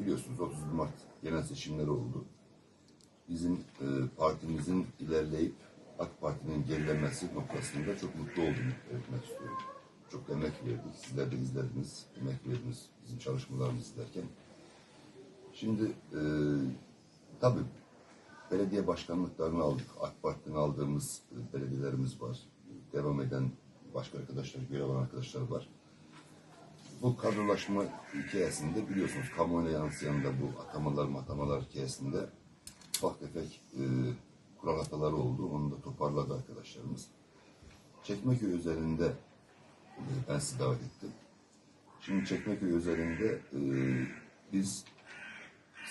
biliyorsunuz 30 Mart genel seçimleri oldu. Bizim e, partimizin ilerleyip AK Parti'nin gerilemesi noktasında çok mutlu olduğumu belirtmek istiyorum. Çok emek verdik. Sizler de izlediniz. Emek verdiniz bizim çalışmalarımızı izlerken. Şimdi e, tabii belediye başkanlıklarını aldık. AK Parti'den aldığımız e, belediyelerimiz var. Devam eden başka arkadaşlar, görev alan arkadaşlar var. Bu kadrolaşma hikayesinde biliyorsunuz kamuoyuna yansıyan da bu atamalar matamalar hikayesinde ufak tefek e, kural hataları oldu. Onu da toparladı arkadaşlarımız. Çekmeköy üzerinde e, ben sizi davet ettim. Şimdi Çekmeköy üzerinde e, biz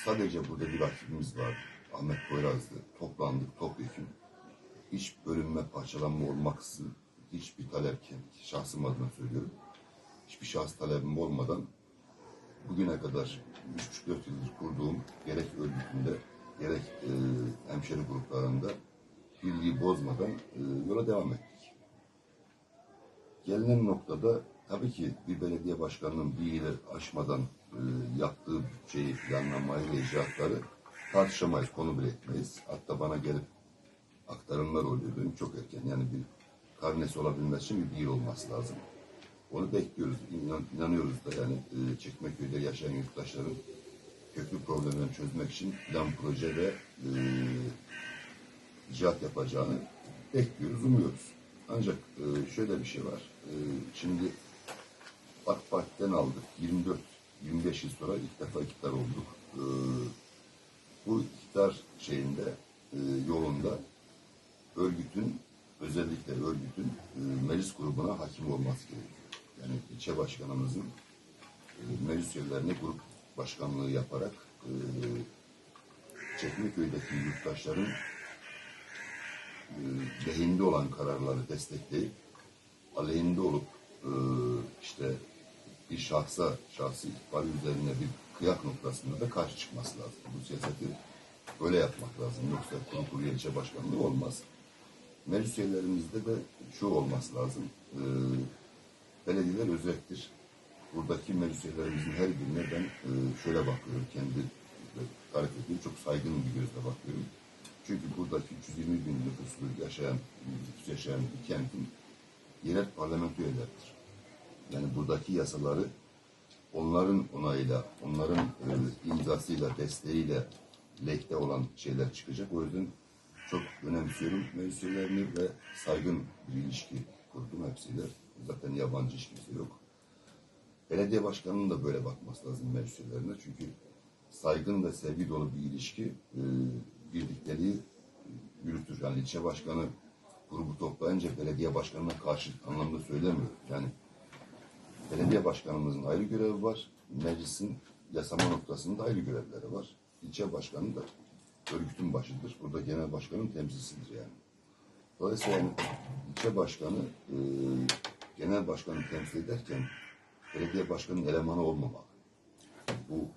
sadece burada bir rakibimiz var. Ahmet Poyraz'dı. Toplandık topyekun. Hiç bölünme, parçalanma olmaksızın hiçbir talep, şahsım adına söylüyorum. Hiçbir şahıs talebim olmadan bugüne kadar 3-4 yıldır kurduğum gerek örgütünde gerek e, hemşeri gruplarında birliği bozmadan e, yola devam ettik. Gelinen noktada tabii ki bir belediye başkanının bir yılı aşmadan e, yaptığı bütçeyi, planlamayı ve icraatları tartışamayız, konu bile etmeyiz. Hatta bana gelip aktarımlar oluyor benim çok erken. Yani bir karnesi olabilmesi için bir yıl olması lazım. Onu bekliyoruz, inan, inanıyoruz da yani e, Çekmeköy'de yaşayan yurttaşların köklü problemlerini çözmek için plan, proje ve e, icraat yapacağını bekliyoruz, umuyoruz. Ancak e, şöyle bir şey var. E, şimdi AK Parti'den aldık. 24-25 yıl sonra ilk defa iktidar olduk. E, bu iktidar şeyinde, e, yolunda örgütün, özellikle örgütün e, meclis grubuna hakim olması gerekiyor. Yani ilçe başkanımızın e, meclis üyelerine grup başkanlığı yaparak e, Çekmeköy'deki yurttaşların e, lehinde olan kararları destekleyip aleyhinde olup işte bir şahsa, şahsi ihbari üzerine bir kıyak noktasında da karşı çıkması lazım. Bu siyaseti böyle yapmak lazım. Yoksa kuru kuru ilçe başkanlığı olmaz. Meclis üyelerimizde de şu olması lazım. E, belediyeler özelliktir. Buradaki meclis her birine ben e, şöyle bakıyorum. Kendi tarif. Çok saygın bir gözle bakıyorum. Çünkü buradaki 320 bin nüfuslu yaşayan, nüfus yaşayan bir kentin yerel parlamento üyeleridir. Yani buradaki yasaları onların onayıyla, onların e, imzasıyla, desteğiyle lehte olan şeyler çıkacak. O yüzden çok önemsiyorum meclis ve saygın bir ilişki kurdum hepsiyle. Zaten yabancı hiç kimse yok. Belediye başkanının da böyle bakması lazım üyelerine. Çünkü saygın ve sevgi dolu bir ilişki e, birlikteliği yürütür. Yani ilçe başkanı grubu toplayınca belediye başkanına karşı anlamda söylemiyor. Yani belediye başkanımızın ayrı görevi var. Meclisin yasama noktasında ayrı görevleri var. İlçe başkanı da örgütün başıdır. Burada genel başkanın temsilcisidir yani. Dolayısıyla ilçe başkanı e, genel başkanı temsil ederken belediye başkanının elemanı olmamalı. Bu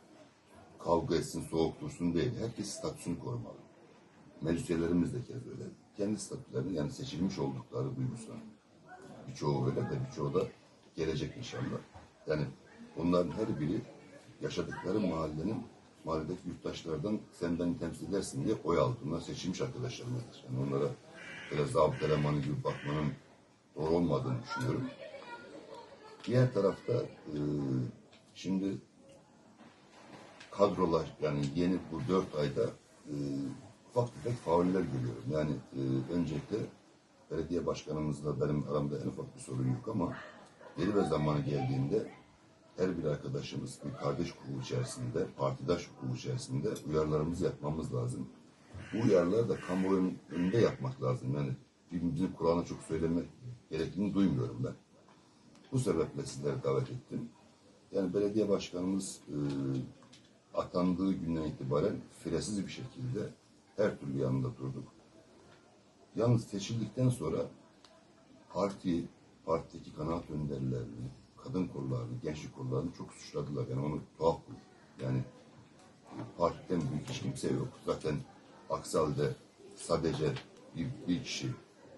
kavga etsin, soğuk dursun değil. Herkes statüsünü korumalı. Meclis üyelerimiz de kez öyle. Kendi statülerini yani seçilmiş oldukları duygusuna. Birçoğu öyle de birçoğu da gelecek inşallah. Yani onların her biri yaşadıkları mahallenin mahalledeki yurttaşlardan sen beni temsil edersin diye oy aldı. Bunlar seçilmiş arkadaşlarımızdır. Yani onlara böyle zabıt elemanı gibi bakmanın doğru olmadığını düşünüyorum. Diğer tarafta e, şimdi kadrolar yani yeni bu dört ayda e, ufak tefek fauller görüyorum. Yani e, öncelikle belediye başkanımızla benim aramda en ufak bir sorun yok ama yeri ve zamanı geldiğinde her bir arkadaşımız bir kardeş hukuku içerisinde, partidaş hukuku içerisinde uyarılarımızı yapmamız lazım. Bu uyarıları da kamuoyunun önünde yapmak lazım. Yani birbirimizin Kur'an'a çok söylemek gerektiğini duymuyorum ben. Bu sebeple sizleri davet ettim. Yani belediye başkanımız e, atandığı günden itibaren firesiz bir şekilde her türlü yanında durduk. Yalnız seçildikten sonra parti, partideki kanaat önderlerini, kadın kollarını, gençlik kollarını çok suçladılar. Yani onu tuhaf buldum. Yani e, partiden büyük hiç kimse yok. Zaten aksi halde sadece bir, bir kişi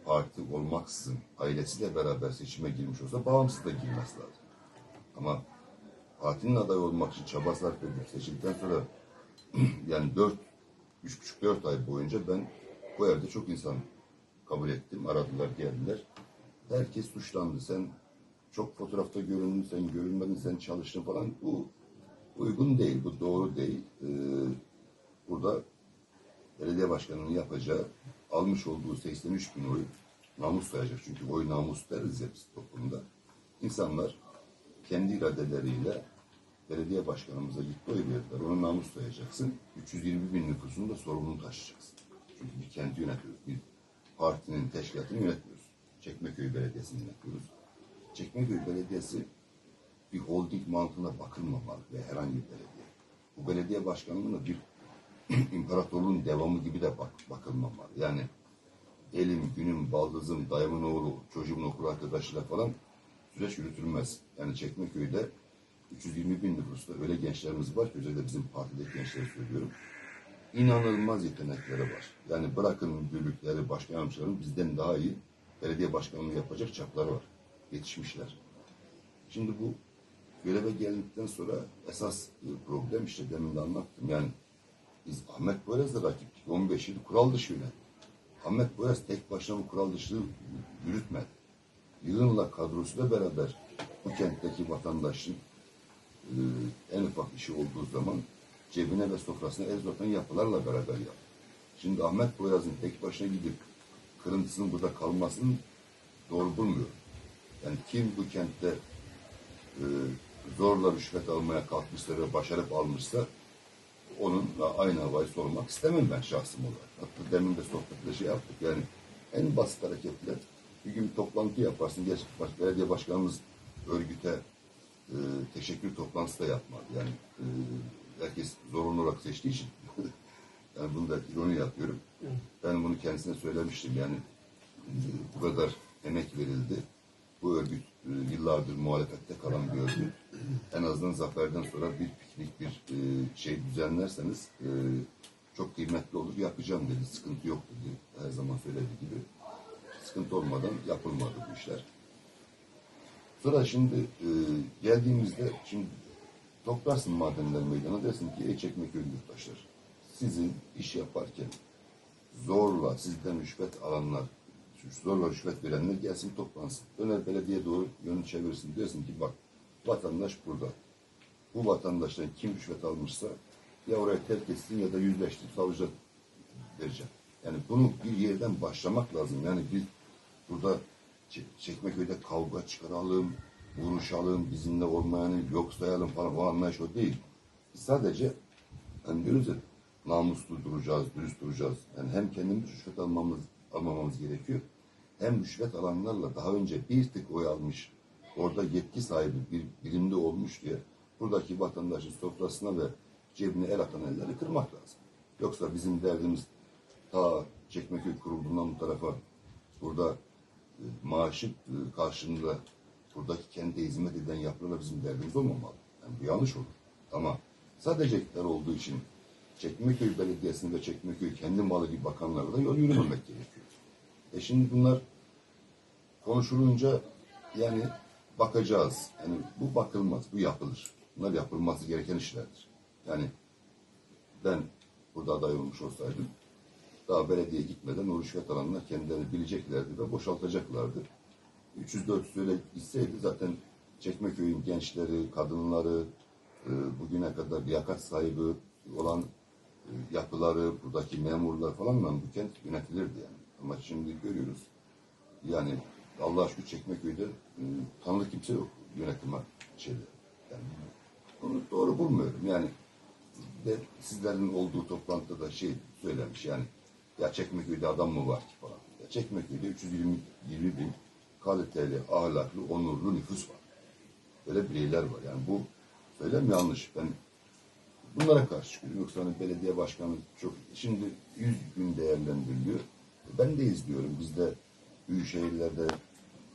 parti olmaksızın ailesiyle beraber seçime girmiş olsa bağımsız da girmesi lazım. Ama partinin aday olmak için çaba sarf edip seçildikten sonra yani dört, üç buçuk dört ay boyunca ben bu evde çok insan kabul ettim. Aradılar, geldiler. Herkes suçlandı. Sen çok fotoğrafta göründün, sen görünmedin, sen çalıştın falan. Bu uygun değil, bu doğru değil. Ee, burada belediye başkanının yapacağı almış olduğu 83 bin oy namus sayacak. Çünkü oy namus deriz ya biz toplumda. İnsanlar kendi iradeleriyle belediye başkanımıza gitti oy verdiler. Ona namus sayacaksın. 320 bin nüfusunu da sorumluluğunu taşıyacaksın. Çünkü bir kenti yönetiyoruz. Bir partinin teşkilatını yönetmiyoruz. Çekmeköy Belediyesi'ni yönetiyoruz. Çekmeköy Belediyesi bir holding mantığına bakılmamalı ve herhangi bir belediye. Bu belediye başkanlığına bir imparatorluğun devamı gibi de bak, bakılmamalı. Yani elim, günüm, baldızım, dayımın oğlu, çocuğumun okul arkadaşıyla falan süreç yürütülmez. Yani Çekmeköy'de 320 bin nüfusta öyle gençlerimiz var ki özellikle bizim partideki gençlere söylüyorum. İnanılmaz yetenekleri var. Yani bırakın müdürlükleri, başkan yardımcıların bizden daha iyi belediye başkanlığı yapacak çapları var. Yetişmişler. Şimdi bu göreve geldikten sonra esas problem işte demin de anlattım. Yani biz Ahmet Boyraz'la rakiptik. 15 yıl kural dışı yönetti. Ahmet Boyraz tek başına bu kural dışı yürütmedi. Yığınla kadrosuyla beraber bu kentteki vatandaşın e, en ufak işi olduğu zaman cebine ve sofrasına el uzatan yapılarla beraber yaptı. Şimdi Ahmet Boyraz'ın tek başına gidip kırıntısının burada kalmasını doğru bulmuyorum. Yani kim bu kentte e, zorla rüşvet almaya kalkmışsa ve başarıp almışsa onunla aynı havayı sormak istemem ben şahsım olarak. Hatta demin de sohbette şey yaptık. Yani en basit hareketler bir gün bir toplantı yaparsın. Geç, baş, belediye başkanımız örgüte e, teşekkür toplantısı da yapmadı. Yani e, herkes zorunlu olarak seçtiği için yani bunu da ironi yapıyorum. Ben bunu kendisine söylemiştim. Yani e, bu kadar emek verildi. Bu örgüt e, yıllardır muhalefette kalan bir örgüt. En azından zaferden sonra bir piknik, bir e, şey düzenlerseniz e, çok kıymetli olur. Yapacağım dedi. Sıkıntı yok dedi. Her zaman söylediği gibi. Sıkıntı olmadan yapılmadı bu işler. Sonra şimdi e, geldiğimizde şimdi toplarsın madenler meydana dersin ki ey Çekmeköy yurttaşlar sizin iş yaparken zorla sizden rüşvet alanlar zorla rüşvet verenler gelsin toplansın. Döner belediye doğru yönü çevirsin. Diyorsun ki bak vatandaş burada. Bu vatandaştan kim rüşvet almışsa ya oraya terk etsin ya da yüzleştirip savcıya vereceğim. Yani bunu bir yerden başlamak lazım. Yani biz burada Çekmeköy'de kavga çıkaralım, vuruşalım, bizimle olmayanı yok sayalım falan o anlayış o değil. Biz sadece hani diyoruz ya namuslu duracağız, dürüst duracağız. Yani hem kendimiz rüşvet almamız, almamamız gerekiyor. Hem rüşvet alanlarla daha önce bir tık oy almış, orada yetki sahibi bir birimde olmuş diye buradaki vatandaşın sofrasına ve cebine el atan elleri kırmak lazım. Yoksa bizim derdimiz ta Çekmeköy kurulduğundan bu tarafa burada e, maaşı e, karşılığında buradaki kente hizmet eden yapılarla bizim derdimiz olmamalı. Yani bu yanlış olur. Ama sadece iktidar olduğu için Çekmeköy Belediyesi'nde Çekmeköy kendi malı gibi bakanlarla da yol yürümemek gerekiyor. E şimdi bunlar konuşulunca yani bakacağız. Yani bu bakılmaz, bu yapılır. Bunlar yapılması gereken işlerdir. Yani ben burada aday olmuş olsaydım daha belediye gitmeden o rüşvet alanlar kendilerini bileceklerdi ve boşaltacaklardı. 300-400 öyle gitseydi zaten Çekmeköy'ün gençleri, kadınları, e, bugüne kadar liyakat sahibi olan e, yapıları, buradaki memurlar falanla bu kent yönetilirdi yani. Ama şimdi görüyoruz yani Allah aşkına Çekmeköy'de e, tanıdık kimse yok yönetime şeyde. Yani bunu doğru bulmuyorum. Yani de sizlerin olduğu toplantıda da şey söylemiş yani ya Çekmeköy'de adam mı var ki falan. Ya Çekmeköy'de 320 20 bin kaliteli, ahlaklı, onurlu nüfus var. Böyle bireyler var. Yani bu söylem yanlış. Ben bunlara karşı çıkıyorum. Yoksa hani belediye başkanı çok şimdi 100 gün değerlendiriliyor. Ben de izliyorum. Biz de büyük şehirlerde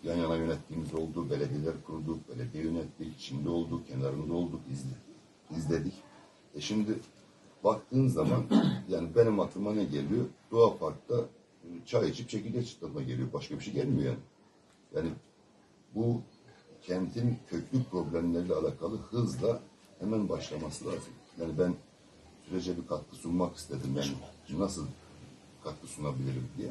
yan yana yönettiğimiz oldu. Belediyeler kurduk, belediye yönettik, içinde olduk, kenarında olduk, izledik. izledik. E şimdi baktığın zaman yani benim aklıma ne geliyor? Doğa Park'ta e, çay içip çekirdek çıtlatma geliyor. Başka bir şey gelmiyor yani. Yani bu kentin köklü problemleriyle alakalı hızla hemen başlaması lazım. Yani ben sürece bir katkı sunmak istedim. Yani nasıl katkı sunabilirim diye.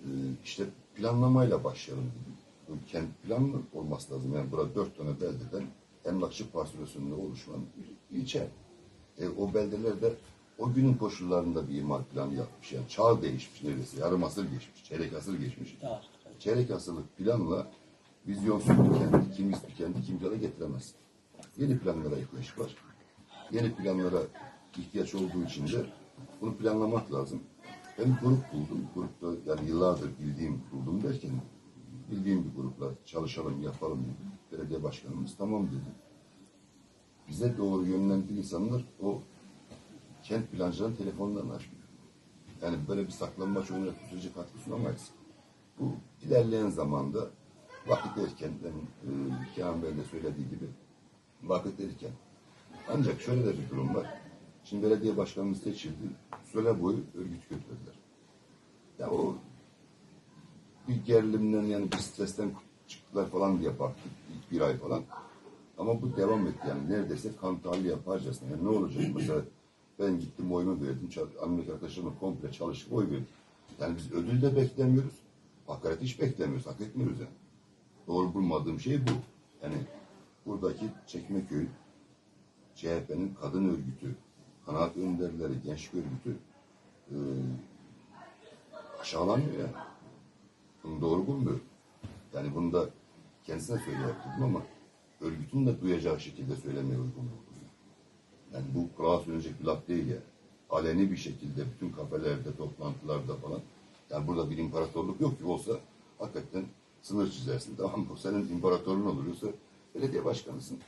Ee, işte planlamayla başlayalım dedim. Kent planlı olması lazım. Yani burada dört tane beldeden emlakçı parselasyonunda oluşan bir ilçe. E, o beldelerde o günün koşullarında bir imar planı yapmış. Yani çağ değişmiş neredeyse. Yarım asır geçmiş, çeyrek asır geçmiş. Çeyrek asırlık planla vizyonsuz bir kenti, kimist bir kenti kimseye getiremez. Yeni planlara ihtiyaç var. Yeni planlara ihtiyaç olduğu için de bunu planlamak lazım. Ben grup buldum. Grupta yani yıllardır bildiğim buldum derken bildiğim bir grupla çalışalım, yapalım dedi. Belediye başkanımız tamam dedi. Bize doğru yönlendiren insanlar o kent plancıların telefonlarını açmıyor. Yani böyle bir saklanmaç bu sürece katkı sunamayız. Bu ilerleyen zamanda vakit erken, benim e, Kenan Bey'in de söylediği gibi vakit erken. Ancak şöyle de bir durum var. Şimdi belediye başkanımız seçildi. Süre boyu örgüt götürdüler. Ya o bir gerilimden yani bir stresten çıktılar falan diye baktık ilk bir ay falan. Ama bu devam etti yani neredeyse kan tahlili yaparcasına. Yani ne olacak mesela ben gittim oyumu verdim. Amerika arkadaşlarımla komple çalıştık oy verdik. Yani biz ödül de beklemiyoruz. Hakaret hiç beklemiyoruz. Hak etmiyoruz yani. Doğru bulmadığım şey bu. Yani buradaki Çekmeköy CHP'nin kadın örgütü, kanaat önderleri, gençlik örgütü e, aşağılanmıyor yani. Bunu doğru bulmuyorum. Yani bunu da kendisine söyleyebilirdim ama örgütün de duyacağı şekilde söylemeye uygun buldum. Yani bu kulağa söylenecek bir laf değil ya. Aleni bir şekilde bütün kafelerde, toplantılarda falan. Yani burada bir imparatorluk yok ki olsa hakikaten sınır çizersin. Tamam mı? Senin imparatorluğun olur. Yoksa belediye başkanısın.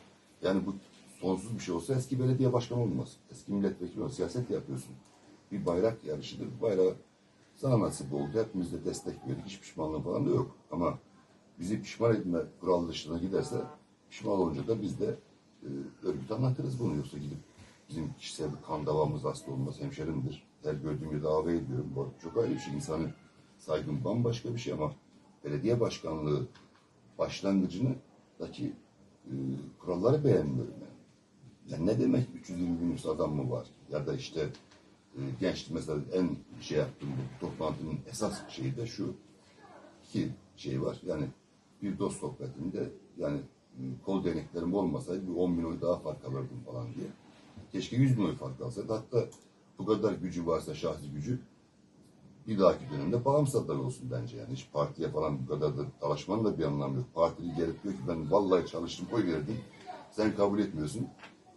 Yani bu sonsuz bir şey olsa eski belediye başkanı olmaz. Eski milletvekili olmaz. Siyaset yapıyorsun. Bir bayrak yarışıdır. Bu bayrağı sana nasip oldu. Hepimiz de destek verdik. Hiç pişmanlığı falan da yok. Ama bizi pişman etme kural dışına giderse pişman olunca da biz de e, örgüt anlatırız bunu. Yoksa gidip bizim kişisel bir kan davamız asla olmaz. Hemşerimdir. Her gördüğüm yerde ağabey ediyorum. Bu çok ayrı bir şey. İnsanın saygın bambaşka bir şey ama belediye başkanlığı başlangıcını daki e, kuralları beğenmiyorum yani. Yani ne demek 320 bin adam mı var? Ya da işte e, gençlik mesela en şey yaptığım bu toplantının esas şeyi de şu. iki şey var. Yani bir dost sohbetinde yani e, kol deneklerim olmasaydı bir 10 bin oy daha fark alırdım falan diye. Keşke 100 bin oy fark alsaydı. Hatta bu kadar gücü varsa şahsi gücü bir dahaki dönemde bağımsız aday olsun bence yani. Hiç partiye falan bu kadar da dalaşmanın da bir anlamı yok. Partili gelip diyor ki ben vallahi çalıştım oy verdim. Sen kabul etmiyorsun.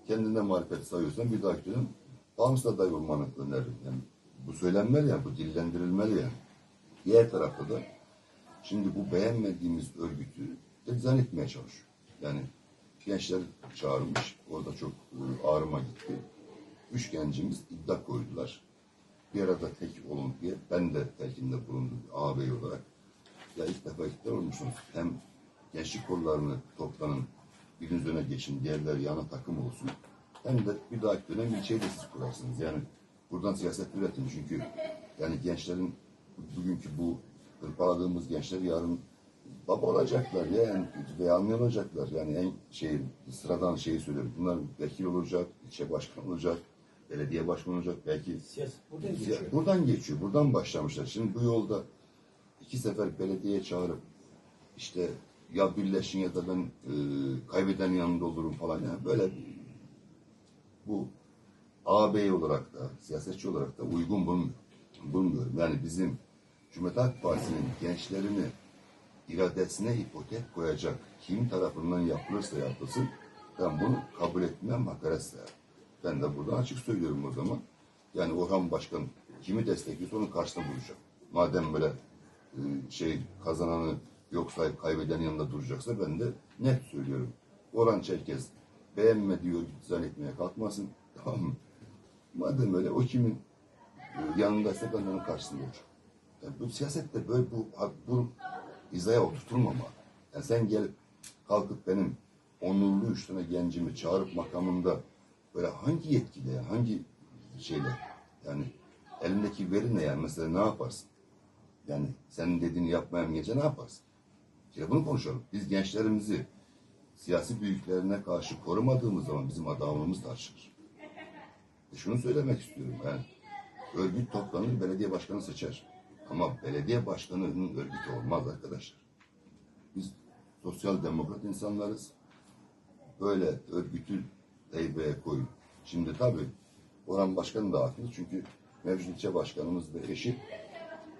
Kendinden marifet sayıyorsan bir dahaki dönem bağımsız aday olmanı öneririm. Yani bu söylenmeli yani, bu dillendirilmeli yani. Diğer tarafta da şimdi bu beğenmediğimiz örgütü dizayn etmeye çalışıyor. Yani gençler çağırmış, orada çok e, ağrıma gitti. Üç gencimiz iddia koydular bir arada tek olun diye ben de telkinde bulundum ağabey olarak. Ya ilk defa iktidar olmuşsunuz. Hem gençlik kollarını toplanın, biriniz öne geçin, diğerleri yana takım olsun. Hem de bir dahaki dönem ilçeyi de siz kurarsınız. Yani buradan siyaset üretin. Çünkü yani gençlerin bugünkü bu hırpaladığımız gençler yarın baba olacaklar ya yani veya anne olacaklar. Yani en şey sıradan şeyi söylüyorum. Bunlar vekil olacak, ilçe başkanı olacak, belediye başkanı olacak, belki Siyaset buradan geçiyor. buradan geçiyor, buradan başlamışlar. Şimdi bu yolda iki sefer belediyeye çağırıp işte ya birleşin ya da ben e, kaybeden yanında olurum falan yani böyle bu ağabey olarak da siyasetçi olarak da uygun bulmuyorum. bulmuyorum. Yani bizim Cumhuriyet Halk Partisi'nin gençlerini iradesine ipotek koyacak kim tarafından yapılırsa yapılsın ben bunu kabul etmem hakaret. Ben de buradan açık söylüyorum o zaman. Yani Orhan Başkan kimi destekliyorsa onun karşısında duracak. Madem böyle e, şey kazananı yok sayıp kaybeden yanında duracaksa ben de net söylüyorum. Orhan Çerkez beğenmediği örgüt dizayn etmeye kalkmasın. Tamam? Madem öyle o kimin e, yanındaysa ben onun karşısında olacağım. Yani bu siyasette böyle bu, bu hizaya oturtulmamalı. Yani sen gelip kalkıp benim onurlu üç tane gencimi çağırıp makamında böyle hangi yetkide hangi şeyle yani elindeki veri ne yani mesela ne yaparsın? Yani senin dediğini yapmayan gence ne yaparsın? İşte bunu konuşalım. Biz gençlerimizi siyasi büyüklerine karşı korumadığımız zaman bizim adamlığımız tartışılır. E şunu söylemek istiyorum ben. Örgüt toplanır, belediye başkanı seçer. Ama belediye başkanının örgütü olmaz arkadaşlar. Biz sosyal demokrat insanlarız. Böyle örgütü heybeye koyun. Şimdi tabii Orhan Başkanı da haklı. Çünkü mevcut ilçe başkanımız ve eşi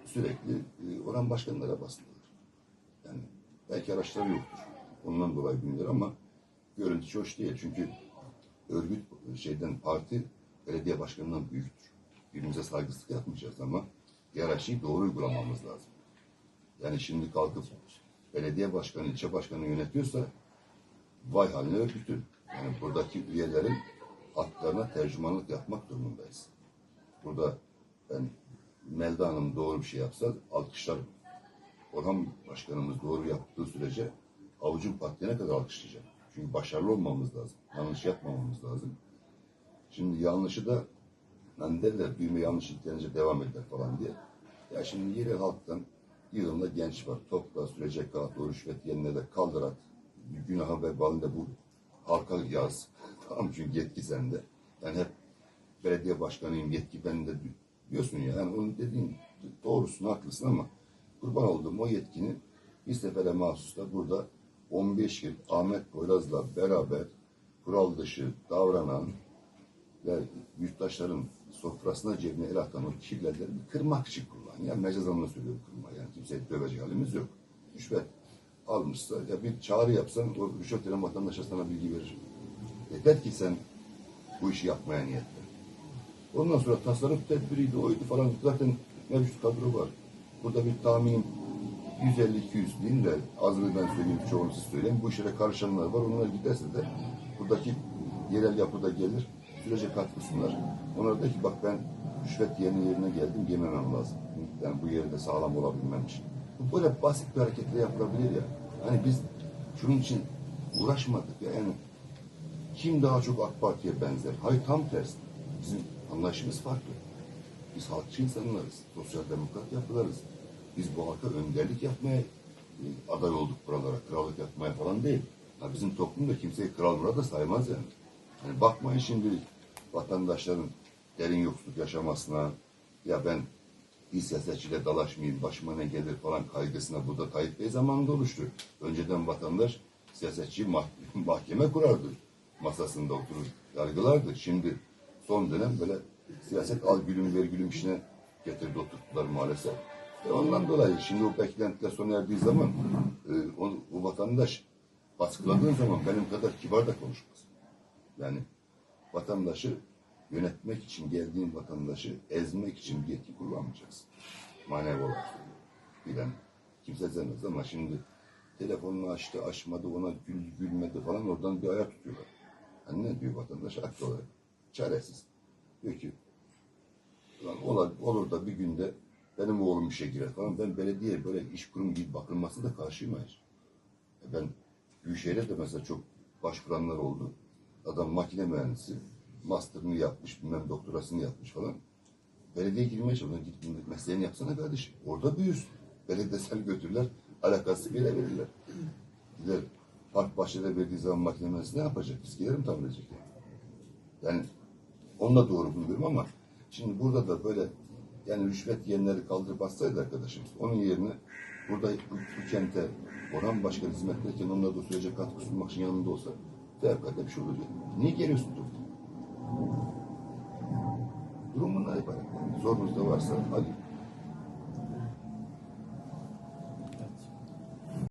sürekli e, Orhan Başkanlara bastılar. Yani belki araçları yoktur. Ondan dolayı bilmiyor ama görüntü hoş değil. Çünkü örgüt şeyden parti belediye başkanından büyüktür. Birbirimize saygısızlık yapmayacağız ama diğer doğru uygulamamız lazım. Yani şimdi kalkıp belediye başkanı, ilçe başkanı yönetiyorsa vay haline örgütün. Yani buradaki üyelerin haklarına tercümanlık yapmak durumundayız. Burada ben Melda Hanım doğru bir şey yapsa alkışlarım. Orhan Başkanımız doğru yaptığı sürece avucun patlayana kadar alkışlayacağım. Çünkü başarılı olmamız lazım. Yanlış yapmamamız lazım. Şimdi yanlışı da hani derler düğme yanlış yüklenince devam eder falan diye. Ya şimdi yeri halktan yığınla genç var. Topla sürecek kağıt, o rüşvet yerine de kaldır at. Günaha vebalinde bu halka yaz. tamam çünkü yetki sende. Yani hep belediye başkanıyım yetki bende di- diyorsun ya. Yani onu dediğin doğrusun haklısın ama kurban olduğum o yetkini bir sefere mahsus da burada 15 yıl Ahmet Poyraz'la beraber kural dışı davranan ve yurttaşların sofrasına cebine el atan o kirlerleri kırmak için kullan. Yani mecaz anlamda söylüyorum kırma. Yani kimseyi dövecek halimiz yok. Rüşvet almışsa ya bir çağrı yapsan o rüşvet veren vatandaşa sana bilgi verir. Yeter ki sen bu işi yapmaya niyetlen. Ondan sonra tasarruf tedbiriydi, oydu falan. Zaten mevcut kadro var. Burada bir tahminim 150-200 bin de azını ben söyleyeyim, çoğunu siz söyleyin. Bu işlere karışanlar var. Onlar giderse de buradaki yerel yapıda gelir, sürece katkısınlar. Onlar da ki bak ben rüşvet yerine yerine geldim yememem lazım. Yani bu yerde sağlam olabilmem için. Bu böyle basit bir hareketle yapılabilir ya. Hani biz şunun için uğraşmadık ya. Yani kim daha çok AK Parti'ye benzer? Hayır tam tersi. Bizim anlayışımız farklı. Biz halkçı insanlarız. Sosyal demokrat yapılarız. Biz bu halka önderlik yapmaya e, aday olduk buralara. Krallık yapmaya falan değil. Ha, bizim toplumda kimseyi kral burada saymaz yani. yani. Bakmayın şimdi vatandaşların derin yoksulluk yaşamasına ya ben bir siyasetçiyle dalaşmayayım, başıma ne gelir falan kaygısına burada Tayyip Bey zamanında oluştu. Önceden vatandaş siyasetçi mah- mahkeme kurardı. Masasında oturur yargılardı. Şimdi son dönem böyle siyaset al gülüm ver gülüm işine getirdi oturttular maalesef. E ondan dolayı şimdi o beklentiler sona erdiği zaman e, o, o vatandaş baskıladığın zaman benim kadar kibar da konuşmaz. Yani vatandaşı yönetmek için geldiğin vatandaşı ezmek için bir yetki kullanmayacaksın. Manevi olarak. Bilen kimse sevmez ama şimdi telefonunu açtı açmadı ona gül gülmedi falan oradan bir ayak tutuyorlar. Hani ne diyor vatandaş haklı olarak? Çaresiz. Diyor ki "Ulan olur, olur da bir günde benim oğlum işe girer falan. Ben belediye böyle iş kurum gibi bakılmasına da karşıyım hayır. E Ben Büyükşehir'e de mesela çok başvuranlar oldu. Adam makine mühendisi, master'ını yapmış, bilmem doktorasını yapmış falan. Belediye girmeye çalışıyor. Git mesleğini yapsana kardeşim. Orada büyürsün. Belediyesel götürürler, alakası bile verirler. Gider park bahçede verdiği zaman makine mühendisi ne yapacak? Viskileri mi tamir edecek? Yani onu da doğru buluyorum ama şimdi burada da böyle yani rüşvet yiyenleri kaldırıp atsaydı arkadaşımız onun yerine burada bu, kente Orhan Başkan hizmet verirken onlara da sürece katkı sunmak için yanında olsa fevkalade bir şey olur. Niye geliyorsun? Durum bundan ibaret. Yani sorunuz da varsa hadi